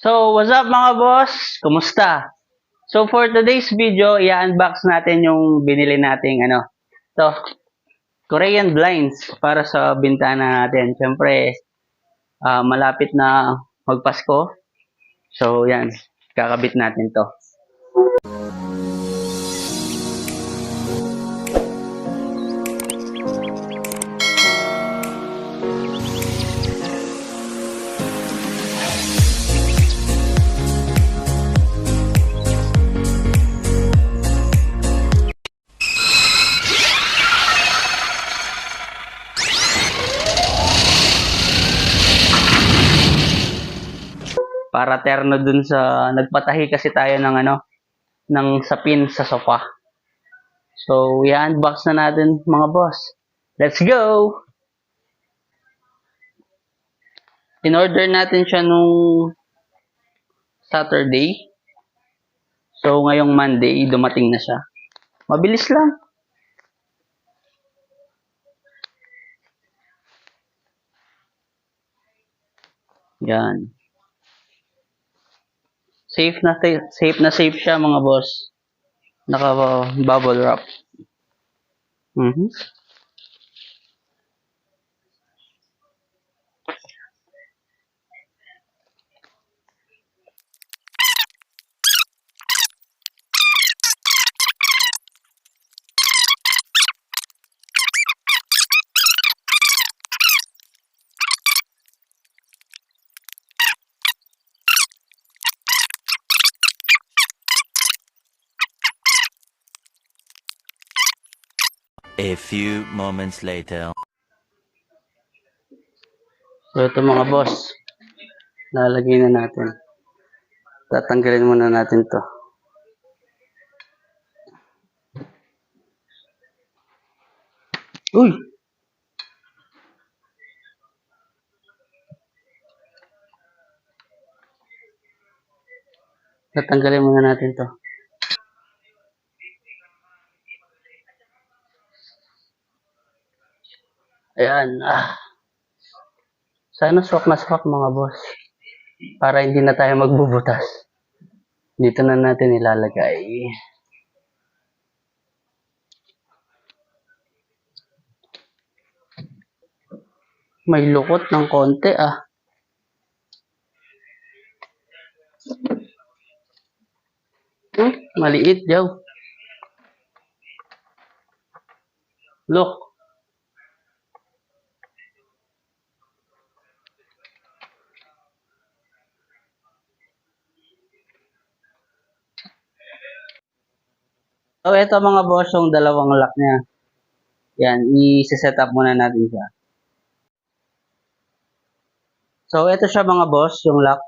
So, what's up mga boss? Kumusta? So, for today's video, i-unbox natin yung binili nating ano, to Korean blinds para sa bintana natin. Siyempre, ah, malapit na magpasko. So, yan. Kakabit natin to. Para terno dun sa nagpatahi kasi tayo ng ano ng sapin sa sofa. So, i-unbox na natin mga boss. Let's go! In-order natin siya nung Saturday. So, ngayong Monday, dumating na siya. Mabilis lang. Yan. Safe na safe, na safe siya mga boss. Naka uh, bubble wrap. Mhm. A few moments later. So ito mga boss. Lalagay na natin. Tatanggalin muna natin to. Uy! Tatanggalin muna natin to. Ayan. Ah. Sana swak na swak mga boss. Para hindi na tayo magbubutas. Dito na natin ilalagay. May lukot ng konti ah. Hmm, maliit daw. Look. So, ito mga boss, yung dalawang lock niya. Yan, i-set up muna natin siya. So, ito siya mga boss, yung lock.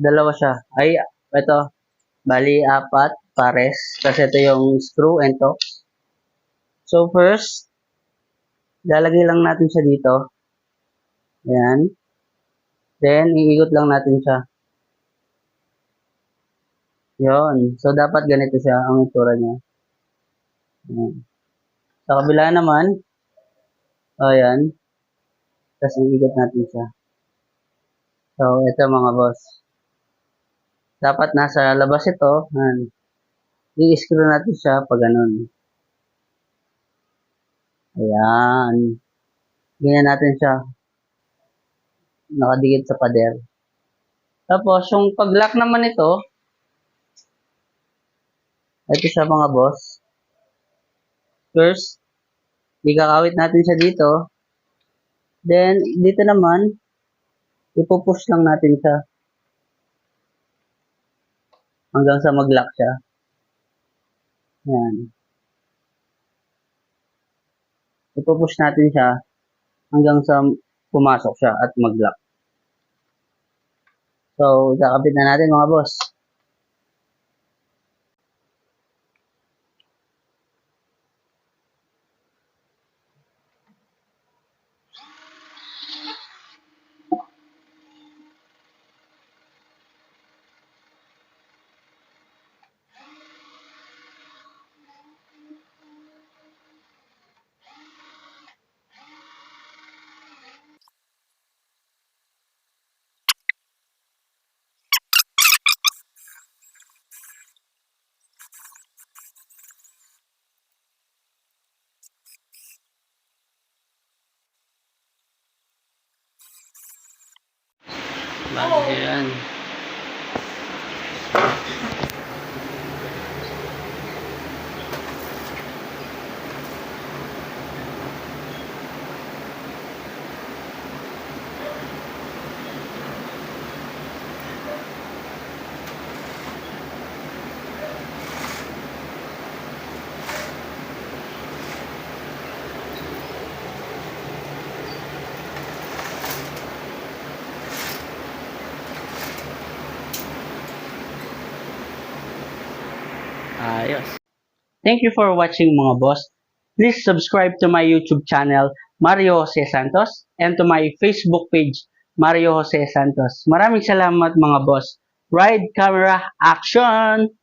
Dalawa siya. Ay, ito. Bali, apat pares. Kasi ito yung screw and to. So, first, lalagay lang natin siya dito. Yan. Then, iikot lang natin siya. Yon. So, dapat ganito siya ang itsura niya. Yan. Sa kabila naman, ayan. Tapos, iikot natin siya. So, ito mga boss. Dapat nasa labas ito. Yan. I-screw natin siya pag ganun. Ayan. Ganyan natin siya. Nakadikit sa pader. Tapos, yung pag-lock naman ito, ito siya mga boss. First, ikakawit natin siya dito. Then, dito naman, ipupush lang natin siya. Hanggang sa mag-lock siya. Yan. Ipupush natin siya hanggang sa pumasok siya at mag-lock. So, kakabit na natin mga boss. Bago yan. Ayos. Thank you for watching mga boss. Please subscribe to my YouTube channel, Mario Jose Santos, and to my Facebook page, Mario Jose Santos. Maraming salamat mga boss. Ride camera action!